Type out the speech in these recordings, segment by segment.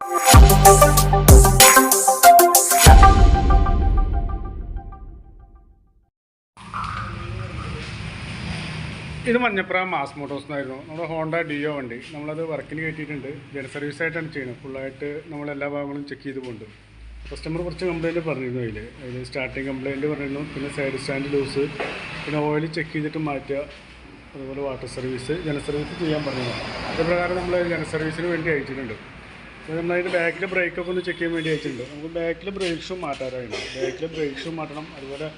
ഇത് Manjapra mass Motors എന്നായിരുന്നു. നമ്മുടെ ഹോണ്ട ഡിയോ വണ്ടി. നമ്മളത് വർക്കിന് കയറ്റിയിട്ടുണ്ട്. ജന സർവീസ് ആയിട്ടാണ് ചെയ്യുന്നത്. ഫുള്ളായിട്ട് നമ്മൾ എല്ലാ ഭാഗങ്ങളും ചെക്ക് ചെയ്ത് പോകുന്നുണ്ട് കസ്റ്റമർ കുറച്ച് കംപ്ലയിന്റ് പറഞ്ഞിരുന്നു അതിൽ അതിൽ സ്റ്റാർട്ടിങ് കംപ്ലയിന്റ് പറഞ്ഞിരുന്നു. പിന്നെ സൈഡ് സ്റ്റാൻഡ് ലൂസ് പിന്നെ ഓയിൽ ചെക്ക് ചെയ്തിട്ട് മാറ്റുക. അതുപോലെ വാട്ടർ സർവീസ് ജന സർവീസ് ചെയ്യാൻ പറഞ്ഞിരുന്നു. അതേപ്രകാരം നമ്മൾ ജന സർവീസിന് വേണ്ടി അയച്ചിട്ടുണ്ട്. നമ്മളതിന്റെ ബാക്കിൽ ബ്രേക്കൊക്കെ ഒന്ന് ചെക്ക് ചെയ്യാൻ വേണ്ടി അയച്ചിട്ടുണ്ട് നമുക്ക് ബാക്കിൽ ബ്രേക്ക് ഷൂ മാറ്റാറായിരുന്നു. ബാക്കിൽ മാറ്റണം. അതുപോലെ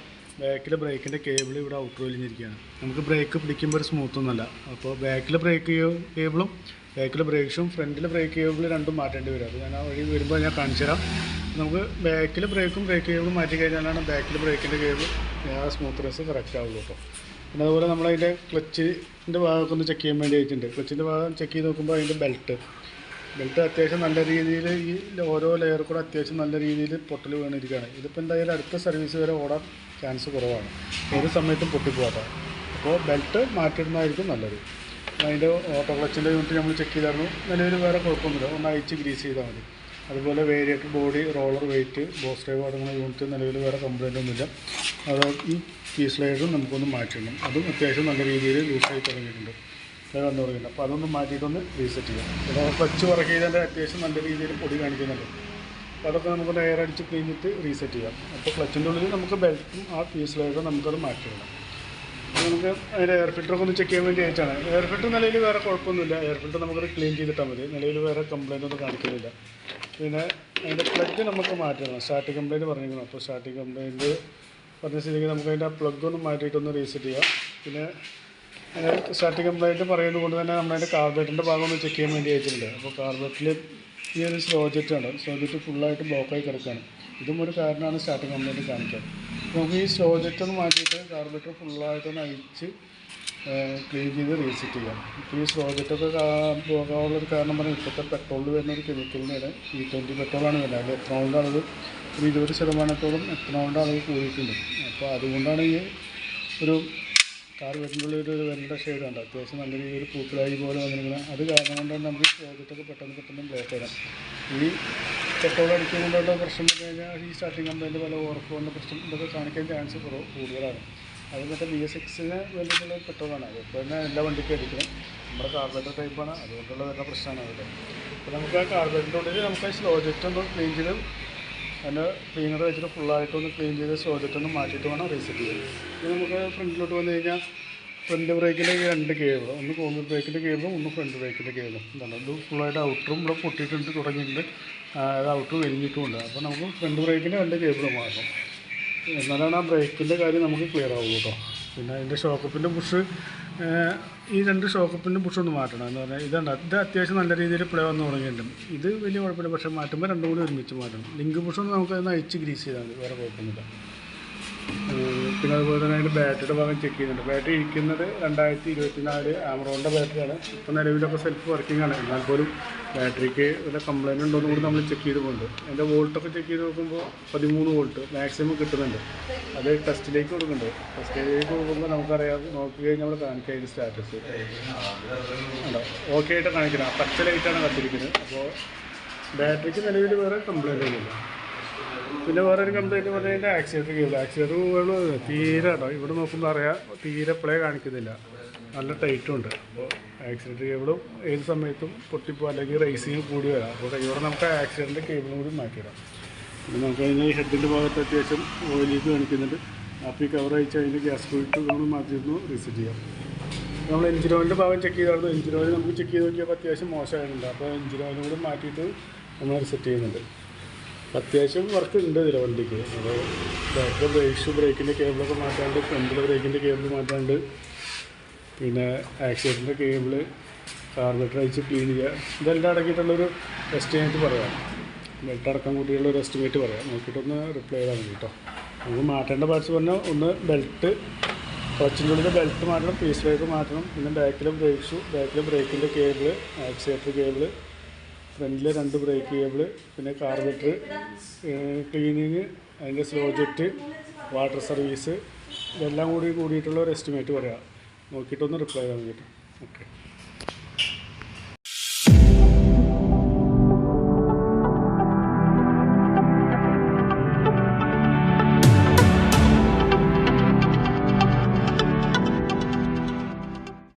ബാക്കിലെ ബ്രേക്കിന്റെ കേബിൾ ഇവിടെ ഔട്ട് വലിഞ്ഞിരിക്കുകയാണ് നമുക്ക് ബ്രേക്ക് പിടിക്കുമ്പോൾ ഒരു സ്മൂത്ത് ഒന്നുമല്ല. അപ്പോൾ ബാക്കിലെ ബ്രേക്ക് കേബിളും ബാക്കിലെ ബ്രേക്ക് ഫ്രണ്ടിലെ ബ്രേക്ക് കേബിൾ രണ്ടും മാറ്റേണ്ടി വരും. അത് ഞാൻ ആ വഴി വരുമ്പോൾ ഞാൻ കാണിച്ചു തരാം. നമുക്ക് ബാക്കിലെ ബ്രേക്കും ബ്രേക്ക് കേബിളും മാറ്റി കഴിഞ്ഞാലാണ് ബാക്കിലെ ബ്രേക്കിന്റെ കേബിൾ ആ സ്മൂത്ത്നെസ് കറക്റ്റ് ആവുള്ളൂ കേട്ടോ. പിന്നെ അതുപോലെ നമ്മളതിന്റെ ക്ലച്ചിന്റെ ഭാഗമൊക്കെ ഒന്ന് ചെക്ക് ചെയ്യാൻ വേണ്ടി അയച്ചിട്ടുണ്ട് ക്ലച്ചിന്റെ ഭാഗം ചെക്ക് ചെയ്ത് നോക്കുമ്പോൾ അതിന്റെ ബെൽറ്റ് ബെൽറ്റ് അത്യാവശ്യം നല്ല രീതിയിൽ ഈ ഓരോ ലെയർ കൂടെ അത്യാവശ്യം നല്ല രീതിയിൽ പൊട്ടൽ വീണിരിക്കുകയാണ്. ഇതിപ്പോൾ എന്തായാലും അടുത്ത സർവീസ് വരെ ഓടാൻ ചാൻസ് കുറവാണ്. ഏത് സമയത്തും പൊട്ടിപ്പോകാം അപ്പോൾ ബെൽറ്റ് മാറ്റിയിടുന്നതായിരിക്കും നല്ലത്. അതിന്റെ ഓട്ടോ ക്ലച്ചിന്റെ യൂണിറ്റ് നമ്മൾ ചെക്ക് ചെയ്തായിരുന്നു. നിലവിൽ വേറെ കുഴപ്പമൊന്നുമില്ല. ഒന്ന് അയച്ച് ഗ്രീസ് ചെയ്താൽ മതി. അതുപോലെ variator body roller weight boss drive അടങ്ങുന്ന യൂണിറ്റ് നിലവിൽ വേറെ കംപ്ലൈന്റ് ഒന്നുമില്ല. അത് ഈ കീ സ്ലൈഡും നമുക്കൊന്ന് മാറ്റിയിടണം. അതും അത്യാവശ്യം നല്ല രീതിയിൽ ലൂസായി തുടങ്ങിയിട്ടുണ്ട്. വന്നു തുടങ്ങിയിട്ടുണ്ട് അപ്പോൾ അതൊന്ന് മാറ്റിയിട്ടൊന്ന് റീസെറ്റ് ചെയ്യാം. പിന്നെ ക്ലച്ച് വർക്ക് ചെയ്തതിന്റെ അത്യാവശ്യം നല്ല രീതിയിൽ പൊടി കാണിക്കുന്നുണ്ട്. അപ്പോൾ അതൊക്കെ നമുക്കൊന്ന് എയർ അടിച്ച് കഴിഞ്ഞിട്ട് റീസെറ്റ് ചെയ്യാം. അപ്പോൾ ക്ലച്ചിന്റെ ഉള്ളിൽ നമുക്ക് ബെൽറ്റും ആ പീസിലായിട്ട് നമുക്കത് മാറ്റിയിടാം നമുക്ക് അതിന്റെ എയർ ഫിൽറ്ററൊക്കെ ഒന്ന് ചെക്ക് ചെയ്യാൻ വേണ്ടി അയച്ചാണ് എയർ ഫിൽറ്റർ നിലയിൽ വേറെ കുഴപ്പമൊന്നുമില്ല. എയർ ഫിൽറ്റർ നമുക്കത് ക്ലീൻ ചെയ്തിട്ടാൽ മതി. നിലയിൽ വേറെ കംപ്ലൈന്റ് ഒന്നും കാണിക്കുന്നില്ല. പിന്നെ അതിന്റെ പ്ലഗ് നമുക്ക് മാറ്റണം സ്റ്റാർട്ടിങ് കംപ്ലൈന്റ് പറഞ്ഞിരിക്കണം അപ്പോൾ സ്റ്റാർട്ടിങ് കംപ്ലൈന്റ് പറഞ്ഞ സ്ഥിതിക്ക് നമുക്ക് അതിന്റെ പ്ലഗ് ഒന്ന് മാറ്റിയിട്ടൊന്ന് റീസെറ്റ് ചെയ്യാം. പിന്നെ സ്റ്റാർട്ടിങ് കംപ്ലൈന്റ് പറയുന്നത് കൊണ്ട് തന്നെ നമ്മളതിന്റെ കാർബറ്റിന്റെ ഭാഗം ഒന്ന് ചെക്ക് ചെയ്യാൻ വേണ്ടി അയച്ചിട്ടുണ്ട് അപ്പോൾ കാർബറ്റിൽ ഈ ഒരു സ്ലോജറ്റാണ് സ്ലോജറ്റ് ഫുള്ളായിട്ട് ബ്ലോക്കായി കിടക്കുകയാണ് ഇതും ഒരു കാരണമാണ് സ്റ്റാർട്ടിങ് കംപ്ലൈന്റ് കാണിക്കാൻ നമുക്ക് ഈ സ്ലോജറ്റ് ഒന്ന് മാറ്റിയിട്ട് കാർബറ്റർ ഫുള്ളായിട്ടൊന്ന് അഴിച്ച് ക്ലീൻ ചെയ്ത് റീസെറ്റ് ചെയ്യാം. ഇപ്പോൾ ഈ സ്ലോജറ്റൊക്കെ പോകാനുള്ളൊരു കാരണം പറഞ്ഞാൽ ഇപ്പോഴത്തെ പെട്രോളിൽ വരുന്ന ഒരു കെമിക്കലിനാണ് ഈ ട്വന്റി പെട്രോളാണ് വരുന്നത്. അതിൽ എത്രനോളിന്റെ അളവ് ഒരു ഇരുപത് ശതമാനത്തോളം എത്രനോളിന്റെ അളവ് കൂടിയിട്ടുണ്ട്. അപ്പോൾ അതുകൊണ്ടാണ് ഈ ഒരു കാർ വരുമ്പോൾ ഒരു വെണ്ട ഷെയ്ഡ് ഉണ്ട്. അത്യാവശ്യം നല്ല രീതിയിൽ പൂക്കളായി പോലെ വന്നിരിക്കുന്നത് അത് കാരണം കൊണ്ടാണ് നമുക്ക് ചോദ്യത്തൊക്കെ പെട്ടെന്ന് പെട്ടെന്ന് ബ്ലോക്ക് ചെയ്യാം ഈ പെട്രോൾ അടിക്കുന്നതുകൊണ്ടുള്ള പ്രശ്നം എന്ന് കഴിഞ്ഞാൽ ഈ സ്റ്റാർട്ടിങ് കമ്പനിന്റെ പല ഓർഫോണിന്റെ പ്രശ്നം ഇതൊക്കെ കാണിക്കാൻ ചാൻസ് കുറവ് കൂടുതലാണ്. അത് മറ്റേ ബി എസ് എക്സിന് വേണ്ടിയിട്ടുള്ള പെട്രോളാണ് അത് ഇപ്പോൾ തന്നെ എല്ലാ വണ്ടിക്കും അടിക്കണം. നമ്മുടെ കാർബറേറ്റർ ടൈപ്പാണ് അതുകൊണ്ടുള്ള വരുന്ന പ്രശ്നമാണ് അവിടെ. അപ്പോൾ നമുക്ക് ആ കാർബറേറ്ററിന്റെ ഉള്ളിൽ നമുക്ക് സ്ലോ ജെറ്റ് ഒന്ന് ക്ലീൻ ചെയ്ത് അതിന്റെ ക്ലീനർ വെച്ചിട്ട് ഫുള്ളായിട്ടൊന്ന് ക്ലീൻ ചെയ്ത് സ്ലോജറ്റ് ഒന്ന് മാറ്റിയിട്ട് വേണം റീസെറ്റ് ചെയ്യാൻ. ഇത് നമുക്ക് ഫ്രണ്ടിലോട്ട് വന്നു കഴിഞ്ഞാൽ ഫ്രണ്ട് ബ്രേക്കിന്റെ രണ്ട് കേബിൾ ഒന്ന് കോമ്പി ബ്രേക്കിന്റെ കേബിളും ഒന്ന് ഫ്രണ്ട് ബ്രേക്കിന്റെ കേബിളും ഇതാണ് ഇത് ഫുള്ളായിട്ട് ഔട്ടറും ഇവിടെ പൊട്ടിയിട്ടുണ്ട് തുടങ്ങിയിട്ടുണ്ട്. അത് ഔട്ടർ വലിഞ്ഞിട്ടുമുണ്ട്. അപ്പോൾ നമുക്ക് ഫ്രണ്ട് ബ്രേക്കിന്റെ രണ്ട് കേബിൾ മാറണം എന്നാലാണ് ആ ബ്രേക്കിന്റെ കാര്യം നമുക്ക് ക്ലിയർ ആവുള്ളൂ കേട്ടോ പിന്നെ അതിന്റെ ഷോക്കപ്പിന്റെ ബുഷ് ഈ രണ്ട് ഷോക്കപ്പിന്റെ ബുഷ് ഒന്ന് മാറ്റണം എന്ന് പറഞ്ഞാൽ ഇതുണ്ട് ഇത് അത്യാവശ്യം നല്ല രീതിയിൽ പ്ലേ വന്ന് തുടങ്ങിയിട്ടുണ്ട്. ഇത് വലിയ കുഴപ്പമില്ല പക്ഷേ മാറ്റുമ്പോൾ രണ്ടും കൂടി ഒരുമിച്ച് മാറ്റണം. ലിങ്ക് ബുഷ് ഒന്ന് നമുക്ക് അതിന് അഴിച്ച് ഗ്രീസ് ചെയ്താൽ മതി വേറെ കുഴപ്പമൊന്നുമില്ല. പിന്നെ അതുപോലെ തന്നെ അതിന്റെ ബാറ്ററിയുടെ ഭാഗം ചെക്ക് ചെയ്യുന്നുണ്ട്. ബാറ്ററി ഇരിക്കുന്നത് രണ്ടായിരത്തി ഇരുപത്തിനാല് ആമറോണിന്റെ ബാറ്ററിയാണ് ഇപ്പോൾ നിലവിലൊക്കെ സെൽഫ് വർക്കിംഗ് ആണ്. എന്നാൽ പോലും ബാറ്ററിക്ക് വല്ല കംപ്ലൈന്റ് ഉണ്ടോ എന്ന് കൂടി നമ്മൾ ചെക്ക് ചെയ്ത് പോകുന്നുണ്ട്. അതിന്റെ വോൾട്ടൊക്കെ ചെക്ക് ചെയ്ത് നോക്കുമ്പോൾ പതിമൂന്ന് വോൾട്ട് മാക്സിമം കിട്ടുന്നുണ്ട്. അത് ടെസ്റ്റിലേക്ക് കൊടുക്കുന്നുണ്ട്. ടെസ്റ്റിലേക്ക് കൊടുക്കുമ്പോൾ നമുക്കറിയാം നോക്കി കഴിഞ്ഞാൽ നമ്മൾ കാണിക്കാം അതിന്റെ സ്റ്റാറ്റസ് ഉണ്ടോ ഓക്കെ ആയിട്ട് കാണിക്കണം. പച്ച ലൈറ്റാണ് കത്തിരിക്കുന്നത്. അപ്പോൾ ബാറ്ററിക്ക് നിലവിൽ വേറെ കംപ്ലൈന്റ് ഒന്നുമില്ല. പിന്നെ വേറൊരു കംപ്ലൈന്റ് പറഞ്ഞാൽ ആക്സിലേറ്റർ കേബിൾ ആക്സിലേറ്റർ കേബിൾ തീരെ കേട്ടോ ഇവിടെ നോക്കുമ്പോൾ അറിയാം തീരെ പ്ലേ കാണിക്കുന്നില്ല. നല്ല ടൈറ്റും ഉണ്ട്. അപ്പോൾ ആക്സിലേറ്റർ കേബിളും ഏത് സമയത്തും പൊട്ടിപ്പോ അല്ലെങ്കിൽ റേസിങ് കൂടി വരാം. അപ്പോൾ ഇവിടെ നമുക്ക് ആക്സിലേറ്ററിന്റെ കേബിളും കൂടി മാറ്റിയിടാം. പിന്നെ നമുക്ക് അതിന്റെ ഹെഡിന്റെ ഭാഗത്ത് അത്യാവശ്യം ഓയിലേക്ക് കാണിക്കുന്നുണ്ട്. അപ്പോൾ ഈ കവർ അയച്ച് അതിന്റെ ഗ്യാസ് പോയിട്ട് നമ്മൾ മാറ്റിയിരുന്നു റീസെറ്റ് ചെയ്യാം. നമ്മൾ എഞ്ചിൻ ഓയിലിന്റെ ഭാഗം ചെക്ക് ചെയ്തായിരുന്നു. എഞ്ചിൻ ഓയിൽ നമുക്ക് ചെക്ക് ചെയ്ത് നോക്കിയപ്പോൾ അത്യാവശ്യം മോശമായിട്ടുണ്ട്. അപ്പോൾ എഞ്ചിൻ ഓയിലും കൂടി മാറ്റിയിട്ട് നമ്മൾ റിസെറ്റ് ചെയ്യുന്നുണ്ട്. അത്യാവശ്യം വർക്ക് ഉണ്ട് ഇതിൽ വണ്ടിക്ക്. അപ്പോൾ ബാക്കിലെ ബ്രേക്സ് ബ്രേക്കിന്റെ കേബിളൊക്കെ മാറ്റാണ്ട് ഫ്രണ്ടിലെ ബ്രേക്കിന്റെ കേബിൾ മാറ്റാണ്ട് പിന്നെ ആക്സിഡന്റിന്റെ കേബിൾ കാർബറേറ്റർ അയച്ച് ക്ലീൻ ചെയ്യുക ഇതെല്ലാം അടക്കിയിട്ടുള്ളൊരു എസ്റ്റിമേറ്റ് പറയാം. ബെൽറ്റ് അടക്കം കൂട്ടിയുള്ള ഒരു എസ്റ്റിമേറ്റ് പറയാം. നോക്കിയിട്ടൊന്ന് റിപ്ലൈ ചെയ്താൽ മതി കേട്ടോ നമുക്ക് മാറ്റേണ്ട പാർട്സ് പറഞ്ഞാൽ ഒന്ന് ബെൽറ്റ് ക്ലച്ചിന്റെ ഉള്ളിൽ ബെൽറ്റ് മാറ്റണം പീസ് ബ്രേക്ക് മാറ്റണം പിന്നെ ബാക്കിലെ ബ്രേക്ക് ഷൂ ബാക്കിലെ ബ്രേക്കിന്റെ കേബിൾ ആക്സിലേറ്റർ കേബിൾ ഫ്രണ്ടിൽ രണ്ട് ബ്രേക്ക് കേബിൾ പിന്നെ കാർബറ്റർ ക്ലീനിങ് അതിന്റെ സ്ലോ ജെറ്റ് വാട്ടർ സർവീസ് ഇതെല്ലാം കൂടി കൂടിയിട്ടുള്ള ഒരു എസ്റ്റിമേറ്റ് പറയാം. നോക്കിയിട്ടൊന്ന് റിപ്ലൈ ചെയ്യാൻ വേണ്ടിയിട്ട് ഓക്കെ